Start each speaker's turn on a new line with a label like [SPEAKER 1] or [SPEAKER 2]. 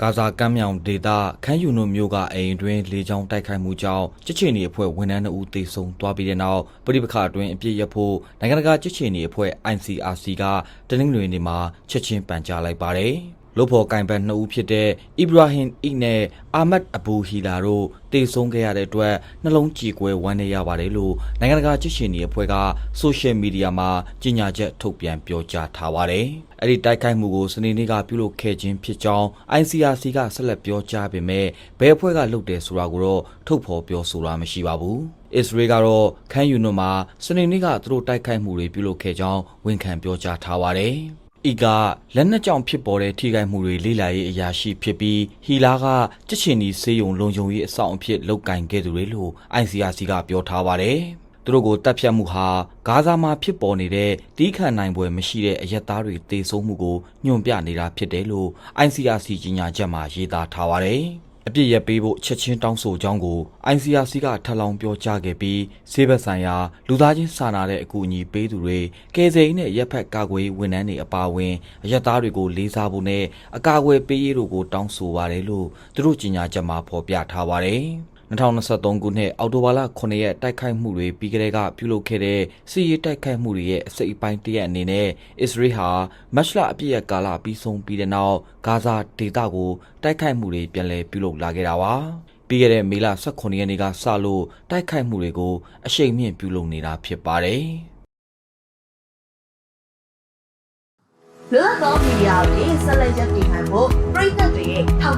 [SPEAKER 1] ဂါဇာကမ်းမြောင်ဒေသခန်းယူနိုမျိုးကအိမ်အတွင်းလေကြောင်းတိုက်ခိုက်မှုကြောင့်ကြစ်ချီနီအဖွဲ့ဝန်ထမ်း2ဦးသေဆုံးသွားပြီးတဲ့နောက်ပြည်ပခါအတွင်းအပြစ်ရဖို့နိုင်ငံတကာကြစ်ချီနီအဖွဲ့ ICRC ကတနင်္ဂနွေနေ့မှာချက်ချင်းပန်ကြားလိုက်ပါတယ်။ လို့ဖော်ကင်ဘတ်2ဦးဖြစ်တဲ့အီဘရာဟင်အီနဲ့အာမတ်အဘူဟီလာတို့တေဆုံးခဲ့ရတဲ့အတွက်နှလုံးကြေကွဲဝမ်းနည်းရပါတယ်လို့နိုင်ငံတကာကြစ်ရှင်တွေအဖွဲ့ကဆိုရှယ်မီဒီယာမှာကြေညာချက်ထုတ်ပြန်ပြောကြားထားပါတယ်။အဲ့ဒီတိုက်ခိုက်မှုကိုစနေနေ့ကပြုလုပ်ခဲ့ခြင်းဖြစ်ကြောင်း ICRC ကဆက်လက်ပြောကြားပေမဲ့ဘယ်အဖွဲ့ကလုပ်တယ်ဆိုတာကိုတော့ထုတ်ဖော်ပြောဆိုတာမရှိပါဘူး။အစ္စရေးကတော့ခန်းယူနိုမှာစနေနေ့ကသူတို့တိုက်ခိုက်မှုတွေပြုလုပ်ခဲ့ကြောင်းဝန်ခံပြောကြားထားပါတယ်။ ဤကလက်နက်ကြောင့်ဖြစ်ပေါ်တဲ့ထိခိုက်မှုတွေလိလာရေးအရာရှိဖြစ်ပြီးဟီလာကကြက်ချင်ဒီစေယုံလုံခြုံရေးအဆောင်အဖြစ်လုတ်ကင်ခဲ့သူတွေလို့ ICRC ကပြောထားပါတယ်။သူတို့ကိုတပ်ဖြတ်မှုဟာဂါဇာမှာဖြစ်ပေါ်နေတဲ့တီးခန့်နိုင်ပွဲမရှိတဲ့အရက်သားတွေတေဆုံးမှုကိုညွှန်ပြနေတာဖြစ်တယ်လို့ ICRC ကြီးညာချက်မှာရေးသားထားပါတယ်။ အပြစ်ရပေးဖို့ချက်ချင်းတောင်းဆိုကြောင်းကို ICRC ကထပ်လောင်းပြောကြားခဲ့ပြီးဆေးဘက်ဆိုင်ရာလူသားချင်းစာနာတဲ့အကူအညီပေးသူတွေကယ်ဆယ်ရေးနဲ့ရက်ဖက်ကာကွယ်ဝန်ထမ်းတွေအပါအဝင်အရက်သားတွေကိုလေးစားဖို့နဲ့အကာအကွယ်ပေးရေးတို့ကိုတောင်းဆိုပါတယ်လို့သူတို့ကြေညာချက်မှာဖော်ပြထားပါတယ်။ 2023ခုနှစ်အောက်တိုဘာလ9ရက်တိုက်ခိုက်မှုတွေပြီးကတည်းကပြုလုပ်ခဲ့တဲ့စစ်ရေးတိုက်ခိုက်မှုတွေရဲ့အစိတ်အပိုင်းတစ်ရက်အနေနဲ့အစ္စရေးဟာမတ်လအပြည့်ရက်ကာလပြီးဆုံးပြီးတဲ့နောက်ဂါဇာဒေသကိုတိုက်ခိုက်မှုတွေပြန်လည်ပြုလုပ်လာခဲ့တာပါပြီးခဲ့တဲ့မေလ18ရက်နေ့ကစလို့တိုက်ခိုက်မှုတွေကိုအရှိန်မြင့်ပြုလုပ်နေတာဖြစ်ပါတယ်။
[SPEAKER 2] လွတ်လပ်သောမီဒီယာတွေဆက်လက်ရပ်တည်နိုင်ဖို့